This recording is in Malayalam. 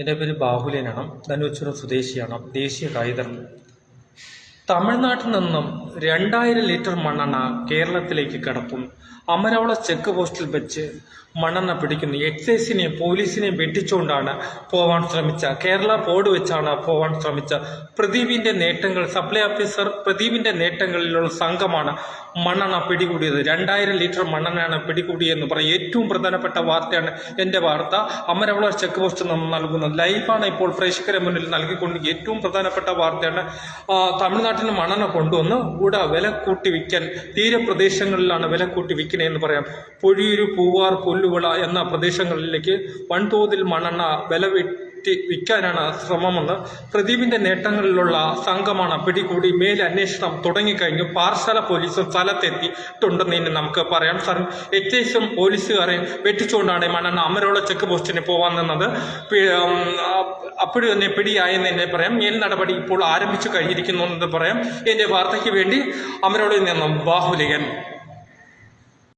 എന്റെ പേര് ബാഹുലേനാണ്. ധനുവച്ചൂർ സ്വദേശിയാണ്. ദേശീയ കായികർ തമിഴ്നാട്ടിൽ നിന്നും രണ്ടായിരം ലിറ്റർ മണ്ണെണ്ണ കേരളത്തിലേക്ക് കടത്തും. അമരവള ചെക്ക് പോസ്റ്റിൽ വെച്ച് മണ്ണെണ്ണ പിടിക്കുന്നു. എക്സൈസിനെയും പോലീസിനെയും വെട്ടിച്ചുകൊണ്ടാണ് പോവാൻ ശ്രമിച്ച കേരള ബോർഡ് വെച്ചാണ് പോവാൻ ശ്രമിച്ച പ്രദീപിന്റെ നേട്ടങ്ങൾ സപ്ലൈ ഓഫീസർ പ്രദീപിന്റെ നേട്ടങ്ങളിലുള്ള സംഘമാണ് മണ്ണെണ്ണ പിടികൂടിയത്. രണ്ടായിരം ലിറ്റർ മണ്ണെണ്ണയാണ് പിടികൂടിയെന്ന് പറയും ഏറ്റവും പ്രധാനപ്പെട്ട വാർത്തയാണ് എന്റെ വാർത്ത. അമരവള ചെക്ക് പോസ്റ്റ് നൽകുന്നത് ലൈവാണ് ഇപ്പോൾ പ്രേക്ഷകരെ മുന്നിൽ നൽകിക്കൊണ്ട് ഏറ്റവും പ്രധാനപ്പെട്ട വാർത്തയാണ് തമിഴ്നാട്ടിൽ നിന്ന് മണ്ണെണ്ണ കൊണ്ടുവന്ന് ഇവിടെ വില കൂട്ടി വിൽക്കാൻ തീരപ്രദേശങ്ങളിലാണ് വില കൂട്ടി വിൽക്കണേന്ന് പറയാം. പൊഴിയൂര് പൂവാർ പുല്ലുവിള എന്ന പ്രദേശങ്ങളിലേക്ക് വൻതോതിൽ മണ്ണെണ്ണ വില വിൽക്കാനാണ് ശ്രമമെന്ന് പ്രദീപിന്റെ നേട്ടങ്ങളിലുള്ള സംഘമാണ് പിടികൂടി മേലന്വേഷണം തുടങ്ങിക്കഴിഞ്ഞു. പാർശാല പോലീസും സ്ഥലത്തെത്തിയിട്ടുണ്ടെന്ന് ഇനി നമുക്ക് പറയാം. സർ എക്സൈസും പോലീസുകാരെയും വെട്ടിച്ചുകൊണ്ടാണ് മണ്ണെണ്ണ അമരോള ചെക്ക് പോസ്റ്റിന് പോകാൻ നിന്നത്. അപ്പോഴും തന്നെ പിടിയായെന്ന് തന്നെ പറയാം. മേൽ നടപടി ഇപ്പോൾ ആരംഭിച്ചു കഴിഞ്ഞിരിക്കുന്നു എന്ന് പറയാം. എന്റെ വാർത്തയ്ക്ക് വേണ്ടി അമരോളിൽ നിന്നും ബാഹുലികൻ